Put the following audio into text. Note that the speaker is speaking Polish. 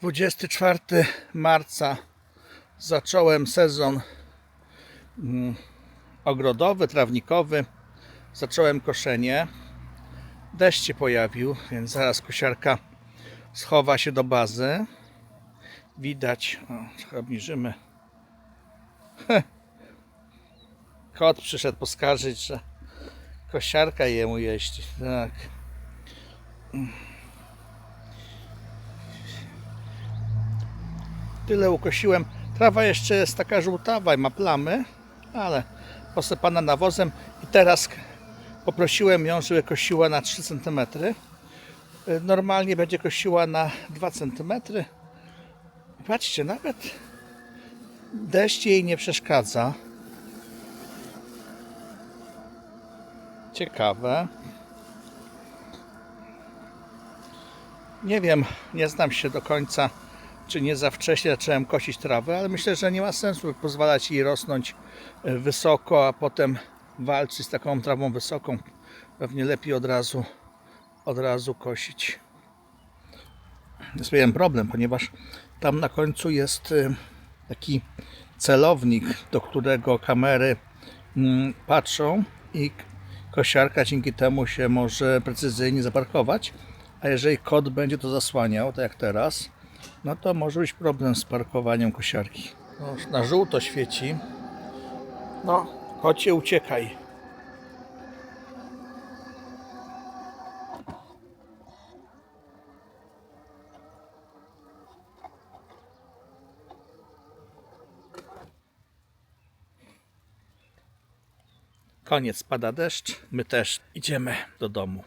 24 marca zacząłem sezon mm, ogrodowy, trawnikowy. Zacząłem koszenie. Deszcz się pojawił, więc zaraz kosiarka schowa się do bazy. Widać, o, trochę obniżymy. Kot przyszedł poskarżyć, że kosiarka jemu jeździ. Tak. Tyle ukosiłem. Trawa jeszcze jest taka żółtawa i ma plamy, ale posypana nawozem. I teraz poprosiłem ją, żeby kosiła na 3 cm. Normalnie będzie kosiła na 2 cm. Patrzcie, nawet deszcz jej nie przeszkadza. Ciekawe. Nie wiem, nie znam się do końca, czy nie za wcześnie zacząłem kosić trawę, ale myślę, że nie ma sensu pozwalać jej rosnąć e, wysoko, a potem walczyć z taką trawą wysoką. Pewnie lepiej od razu, od razu kosić. Jest pewien problem, ponieważ tam na końcu jest e, taki celownik, do którego kamery mm, patrzą i kosiarka dzięki temu się może precyzyjnie zaparkować. A jeżeli kot będzie to zasłaniał, tak jak teraz, no to może być problem z parkowaniem kosiarki. No, na żółto świeci. No, kocie uciekaj. Koniec, pada deszcz, my też idziemy do domu.